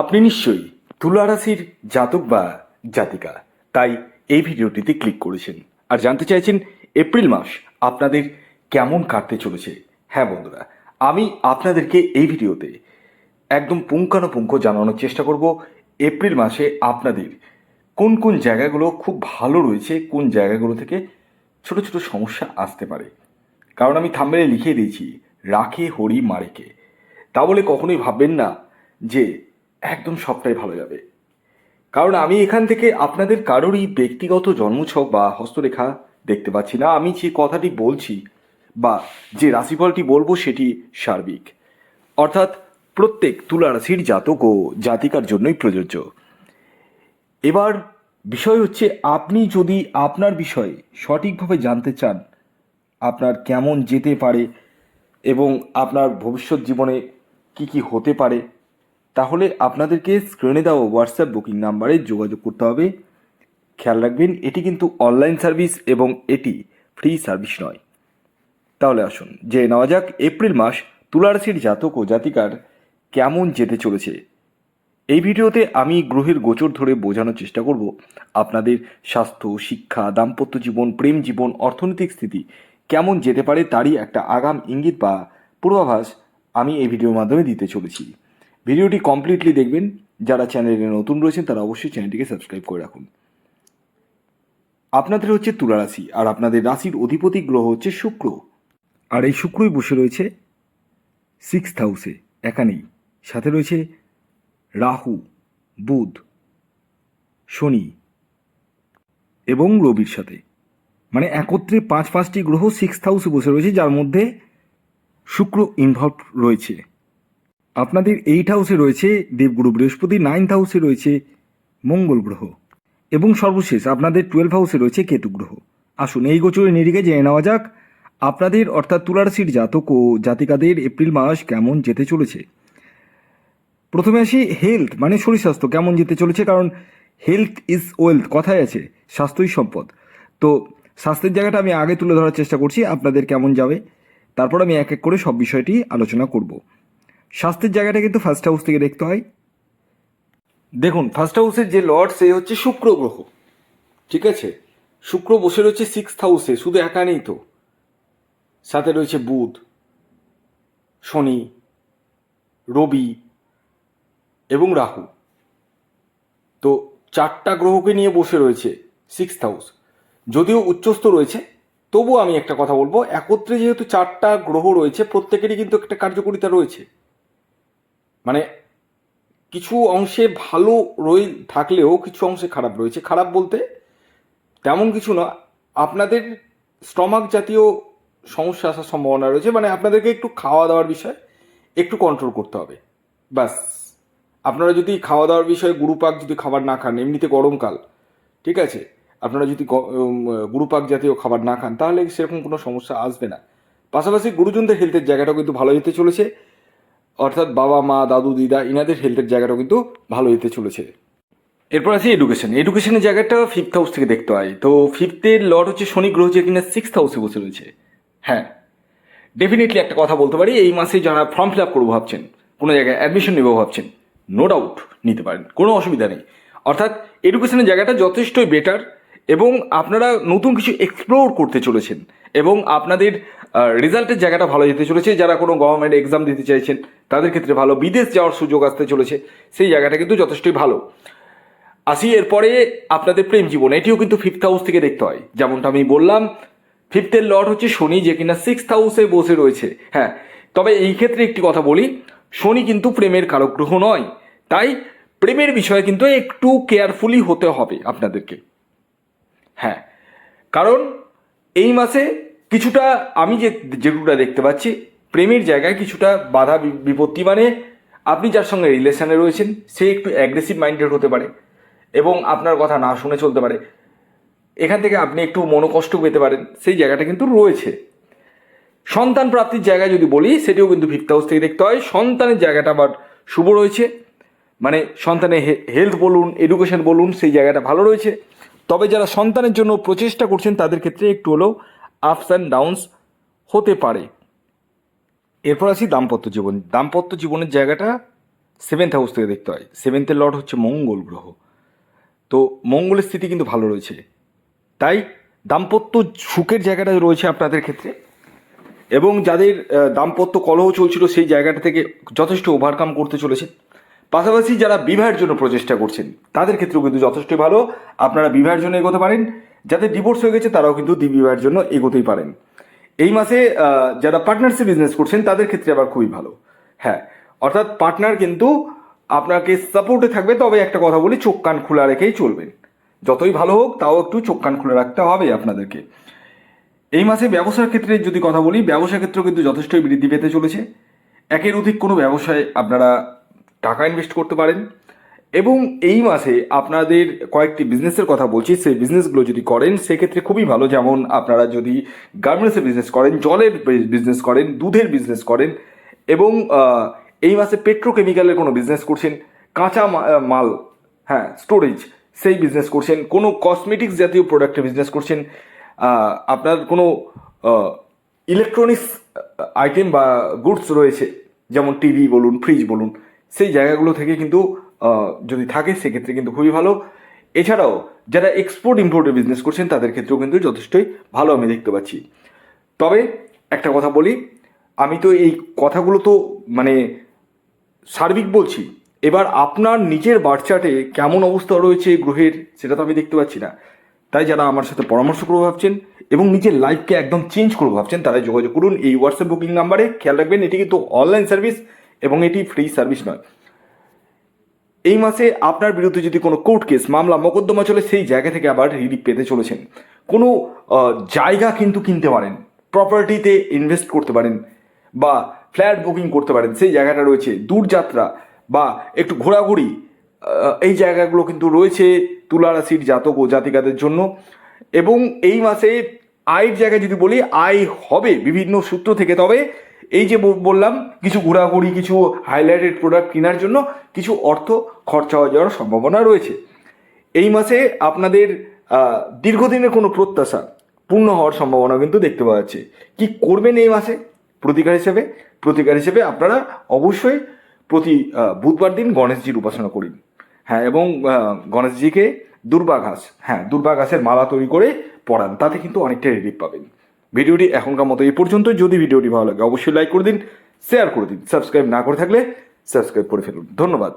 আপনি নিশ্চয়ই তুলা রাশির জাতক বা জাতিকা, তাই এই ভিডিওটিতে ক্লিক করেছেন। আর জানতে চাইছেন এপ্রিল মাস আপনাদের কেমন কাটতে চলেছে? হ্যাঁ বন্ধুরা, আমি আপনাদেরকে এই ভিডিওতে একদম পুঙ্খানুপুঙ্খ জানানোর চেষ্টা করব, এপ্রিল মাসে আপনাদের কোন কোন জায়গাগুলো খুব ভালো রয়েছে, কোন জায়গাগুলো থেকে ছোট ছোট সমস্যা আসতে পারে। কারণ আমি থাম্বেলে লিখে দিয়েছি, রাখে হরি মারেকে। তা বলে কখনোই ভাববেন না যে একদম সবটাই ভালো যাবে। কারণ আমি এখান থেকে আপনাদের কারোরই ব্যক্তিগত জন্মছক বা হস্তরেখা দেখতে পাচ্ছি না। আমি যে কথাটি বলছি বা যে রাশিফলটি বলব সেটি সার্বিক। অর্থাৎ প্রত্যেক তুলা রাশির জাতক ও জাতিকার জন্যই প্রযোজ্য। এবার বিষয় হচ্ছে, আপনি যদি আপনার বিষয়ে সঠিকভাবে জানতে চান, আপনার কেমন যেতে পারে এবং আপনার ভবিষ্যৎ জীবনে কি কি হতে পারে তাহলে আপনাদেরকে স্ক্রিনে দেওয়া হোয়াটসঅ্যাপ বুকিং নাম্বারে যোগাযোগ করতে হবে। খেয়াল রাখবেন, এটি কিন্তু অনলাইন সার্ভিস এবং এটি ফ্রি সার্ভিস নয়। তাহলে আসুন যে নেওয়া যাক এপ্রিল মাস তুলারাশির জাতক ও জাতিকার কেমন যেতে চলেছে। এই ভিডিওতে আমি গ্রহের গোচর ধরে বোঝানোর চেষ্টা করব আপনাদের স্বাস্থ্য, শিক্ষা, দাম্পত্য জীবন, প্রেম জীবন, অর্থনৈতিক স্থিতি কেমন যেতে পারে তারই একটা আগাম ইঙ্গিত বা পূর্বাভাস আমি এই ভিডিওর মাধ্যমে দিতে চলেছি। ভিডিওটি কমপ্লিটলি দেখবেন। যারা চ্যানেলে নতুন রয়েছেন, তারা অবশ্যই চ্যানেলটিকে সাবস্ক্রাইব করে রাখুন। আপনাদের হচ্ছে তুলা রাশি, আর আপনাদের রাশির অধিপতি গ্রহ হচ্ছে শুক্র। আর এই শুক্রই বসে রয়েছে সিক্স হাউসে একানেই সাথে রয়েছে রাহু, বুধ, শনি এবং রবির সাথে। মানে একত্রে পাঁচ পাঁচটি গ্রহ সিক্স হাউসে বসে রয়েছে, যার মধ্যে শুক্র ইনভলভ রয়েছে। আপনাদের এইট হাউসে রয়েছে দেবগুরু বৃহস্পতি নাইন্থ হাউসে রয়েছে মঙ্গল গ্রহ। এবং সর্বশেষ আপনাদের টুয়েলভ হাউসে রয়েছে কেতু গ্রহ। আসুন এই গোচরে নিরিখে জেনে নেওয়া যাক, আপনাদের অর্থাৎ তুলারাশির জাতক ও জাতিকাদের এপ্রিল মাস কেমন যেতে চলেছে। প্রথমে আসি হেলথ মানে শরীর স্বাস্থ্য কেমন যেতে চলেছে, কারণ হেলথ ইজ ওয়েলথ কথাই আছে, স্বাস্থ্যই সম্পদ। তো স্বাস্থ্যের জায়গাটা আমি আগে তুলে ধরার চেষ্টা করছি, আপনাদের কেমন যাবে, তারপর আমি এক এক করে সব বিষয়টি আলোচনা করব। স্বাস্থ্যের জায়গাটা কিন্তু ফার্স্ট হাউস থেকে দেখতে হয়। দেখুন ফার্স্ট হাউসের যে লর্ড সে হচ্ছে শুক্র গ্রহ, ঠিক আছে? শুক্র বসে রয়েছে সিক্স হাউসে শুধু একা নেই তো। সাথে রয়েছে বুধ, শনি, রবি এবং রাহু। তো চারটা গ্রহকে নিয়ে বসে রয়েছে সিক্স হাউস যদিও উচ্চস্থ রয়েছে, তবুও আমি একটা কথা বলব, একত্রে যেহেতু চারটা গ্রহ রয়েছে, প্রত্যেকেরই কিন্তু একটা কার্যকরিতা রয়েছে। মানে কিছু অংশে ভালো রয়ে থাকলেও কিছু অংশে খারাপ রয়েছে। খারাপ বলতে তেমন কিছু না। আপনাদের স্টমাক জাতীয় সমস্যা আসার সম্ভাবনা রয়েছে। মানে আপনাদেরকে একটু খাওয়া দাওয়ার বিষয় একটু কন্ট্রোল করতে হবে। ব্যাস। আপনারা যদি খাওয়া দাওয়ার বিষয়ে গুরুপাক যদি খাবার না খান, এমনিতে গরমকাল, ঠিক আছে? আপনারা যদি গুরুপাক জাতীয় খাবার না খান, তাহলে সেরকম কোনো সমস্যা আসবে না। পাশাপাশি গুরুজনদের হেলথের জায়গাটাও কিন্তু ভালো হতে চলেছে। অর্থাৎ বাবা, মা, দাদু, দিদা, ইনাদের হেলথের জায়গাটাও কিন্তু ভালো যেতে চলেছে। এরপর আছে এডুকেশন এডুকেশনের জায়গাটা ফিফথ হাউস থেকে দেখতে হয়। তো ফিফথের লর্ড হচ্ছে শনি গ্রহ যে কিনা সিক্স হাউসে বসে রয়েছে। হ্যাঁ। ডেফিনেটলি একটা কথা বলতে পারি, এই মাসে যারা ফর্ম ফিল আপ করব ভাবছেন, কোনো জায়গায় অ্যাডমিশন নেব ভাবছেন নো ডাউট নিতে পারেন, কোনো অসুবিধা নেই। অর্থাৎ এডুকেশনের জায়গাটা যথেষ্টই বেটার এবং আপনারা নতুন কিছু এক্সপ্লোর করতে চলেছেন এবং আপনাদের রেজাল্টের জায়গাটা ভালো যেতে চলেছে, যারা কোনো গভর্নমেন্ট এক্সাম দিতে চাইছেন, তাদের ক্ষেত্রে ভালো, বিদেশ যাওয়ার সুযোগ আসতে চলেছে, সেই জায়গাটা কিন্তু যথেষ্টই ভালো। আসি এরপরে আপনাদের প্রেম জীবন, এটিও কিন্তু ফিফথ হাউস থেকে দেখতে হয়। যেমনটা আমি বললাম ফিফথের লর্ড হচ্ছে শনি, যে কিনা সিক্সথ হাউসে বসে রয়েছে। হ্যাঁ তবে এই ক্ষেত্রে একটি কথা বলি, শনি কিন্তু প্রেমের কারক গ্রহ নয়, তাই প্রেমের বিষয়ে কিন্তু একটু কেয়ারফুলি হতে হবে আপনাদেরকে। হ্যাঁ। কারণ এই মাসে কিছুটা আমি যে যেগুলোটা দেখতে পাচ্ছি, প্রেমের জায়গায় কিছুটা বাধা বিপত্তি মানে আপনি যার সঙ্গে রিলেশনে রয়েছেন, সে একটু অ্যাগ্রেসিভ মাইন্ডেড হতে পারে এবং আপনার কথা না শুনে চলতে পারে। এখান থেকে আপনি একটু মনোকষ্ট পেতে পারেন, সেই জায়গাটা কিন্তু রয়েছে। সন্তান প্রাপ্তির জায়গায় যদি বলি, সেটিও কিন্তু ফিফথ হাউস থেকে দেখতে হয়। সন্তানের জায়গাটা আবার শুভ রয়েছে। মানে সন্তানের হেলথ বলুন এডুকেশন বলুন, সেই জায়গাটা ভালো রয়েছে। তবে যারা সন্তানের জন্য প্রচেষ্টা করছেন, তাদের ক্ষেত্রে একটু হলেও আপস অ্যান্ড ডাউনস হতে পারে। এরপর আসি দাম্পত্য জীবন। দাম্পত্য জীবনের জায়গাটা সেভেন্থ হাউস থেকে দেখতে হয়। সেভেন্থের লর্ড হচ্ছে মঙ্গল গ্রহ। তো মঙ্গলের স্থিতি কিন্তু ভালো রয়েছে। তাই দাম্পত্য সুখের জায়গাটা রয়েছে আপনাদের ক্ষেত্রে এবং যাদের দাম্পত্য কলহ চলছিল, সেই জায়গাটা থেকে যথেষ্ট ওভারকাম করতে চলেছে। পাশাপাশি যারা বিবাহের জন্য প্রচেষ্টা করছেন, তাদের ক্ষেত্রেও কিন্তু যথেষ্ট ভালো। আপনারা বিবাহের জন্য এগোতে পারেন। যাদের ডিভোর্স হয়ে গেছে, তারাও কিন্তু বিবাহের জন্য এগোতেই পারেন। এই মাসে যারা পার্টনারশিপ বিজনেস করছেন, তাদের ক্ষেত্রে আবার খুবই ভালো। হ্যাঁ অর্থাৎ পার্টনার কিন্তু আপনাকে সাপোর্টে থাকবে, তবে একটা কথা বলি, চোখ কান খোলা রেখেই চলবেন। যতই ভালো হোক, তাও একটু চোখ কান খুলে রাখতে হবে আপনাদেরকে। এই মাসে ব্যবসার ক্ষেত্রে যদি কথা বলি, ব্যবসা ক্ষেত্রেও কিন্তু যথেষ্টই বৃদ্ধি পেতে চলেছে। একের অধিক কোনো ব্যবসায় আপনারা টাকা ইনভেস্ট করতে পারেন। এবং এই মাসে আপনাদের কয়েকটি বিজনেসের কথা বলছি, সেই বিজনেসগুলো যদি করেন, সেক্ষেত্রে খুবই ভালো। যেমন আপনারা যদি গার্মেন্টসের বিজনেস করেন, জলের বিজনেস করেন, দুধের বিজনেস করেন, এবং এই মাসে পেট্রোকেমিক্যালের কোনো বিজনেস করছেন, কাঁচা মাল হ্যাঁ স্টোরেজ সেই বিজনেস করছেন, কোনো কসমেটিক্স জাতীয় প্রোডাক্টের বিজনেস করছেন আপনার কোনো ইলেকট্রনিক্স আইটেম বা গুডস রয়েছে, যেমন টিভি বলুন ফ্রিজ বলুন সেই জায়গাগুলো থেকে কিন্তু যদি থাকে সেক্ষেত্রে কিন্তু খুবই ভালো। এছাড়াও যারা এক্সপোর্ট ইম্পোর্টের বিজনেস করছেন, তাদের ক্ষেত্রেও কিন্তু যথেষ্টই ভালো আমি দেখতে পাচ্ছি। তবে একটা কথা বলি, আমি তো এই কথাগুলো তো মানে সার্বিক বলছি। এবার আপনার নিজের বাচ্চাটে কেমন অবস্থা রয়েছে গ্রহের, সেটা তো আমি দেখতে পাচ্ছি না। তাই যারা আমার সাথে পরামর্শ করব ভাবছেন এবং নিজের লাইফকে একদম চেঞ্জ করব ভাবছেন, তারা যোগাযোগ করুন এই হোয়াটসঅ্যাপ বুকিং নাম্বারে খেয়াল রাখবেন, এটি কিন্তু অনলাইন সার্ভিস এবং এটি ফ্রি সার্ভিস নয়। এই মাসে আপনার বিরুদ্ধে যদি কোনো কোর্ট কেস মামলা, মোকদ্দমা চলে, সেই জায়গা থেকে আবার রিলিফ পেতে চলেছেন। কোনো জায়গা কিন্তু কিনতে পারেন প্রপার্টিতে ইনভেস্ট করতে পারেন, বা ফ্ল্যাট বুকিং করতে পারেন, সেই জায়গাটা রয়েছে দূরযাত্রা, বা একটু ঘোরাঘুরি এই জায়গাগুলো কিন্তু রয়েছে তুলারাশির জাতক ও জাতিকাদের জন্য। এবং এই মাসে আয়ের জায়গায় যদি বলি, আয় হবে বিভিন্ন সূত্র থেকে, তবে এই যে বললাম, কিছু ঘোরাঘুরি, কিছু হাইলাইটেড প্রোডাক্ট কেনার জন্য কিছু অর্থ খরচা হয়ে যাওয়ার সম্ভাবনা রয়েছে। এই মাসে আপনাদের দীর্ঘদিনের কোনো প্রত্যাশা পূর্ণ হওয়ার সম্ভাবনা কিন্তু দেখতে পাওয়া যাচ্ছে। কী করবেন এই মাসে? প্রতিকার হিসেবে প্রতিকার হিসেবে আপনারা অবশ্যই প্রতি বুধবার দিন গণেশজির উপাসনা করুন। হ্যাঁ এবং গণেশজিকে দুর্বা ঘাস হ্যাঁ দুর্বা ঘাসের মালা তৈরি করে পড়ান তাতে কিন্তু অনেকটা রিলিফ পাবেন। ভিডিওটি এখনকার মতো এই পর্যন্ত। যদি ভিডিওটি ভালো লাগে, অবশ্যই লাইক করে দিন শেয়ার করে দিন। সাবস্ক্রাইব না করে থাকলে সাবস্ক্রাইব করে ফেলুন। ধন্যবাদ।